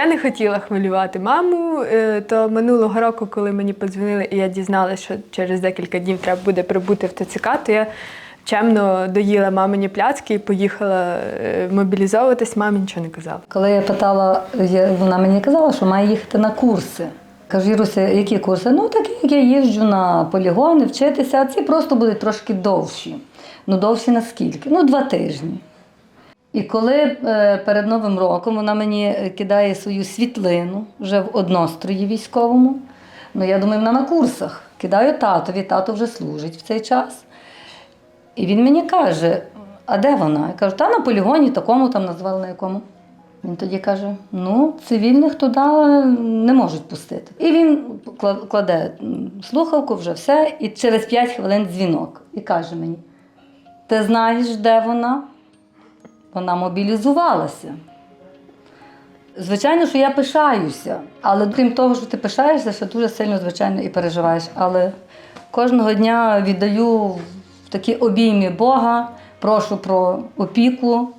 Я не хотіла хвилювати маму, е, то минулого року, коли мені подзвонили, і я дізналася, що через декілька днів треба буде прибути в ТЦК, то я чемно доїла мамині пляцки і поїхала е, мобілізовуватись, мамі нічого не казала. Коли я питала, вона мені казала, що має їхати на курси. Кажу, Іруся, які курси? Ну, такі, як я їжджу на полігони, вчитися, а ці просто будуть трошки довші. Ну, довші наскільки? Ну, два тижні. І коли е, перед Новим роком вона мені кидає свою світлину вже в однострої військовому, ну я думаю, вона на курсах. Кидаю татові, тато вже служить в цей час. І він мені каже: а де вона? Я кажу, та на полігоні такому там назвали на якому. Він тоді каже: ну, цивільних туди не можуть пустити. І він кладе слухавку, вже все, і через 5 хвилин дзвінок. І каже мені: ти знаєш, де вона? Вона мобілізувалася. Звичайно, що я пишаюся, але крім того, що ти пишаєшся, ще дуже сильно, звичайно, і переживаєш. Але кожного дня віддаю в такі обійми Бога, прошу про опіку,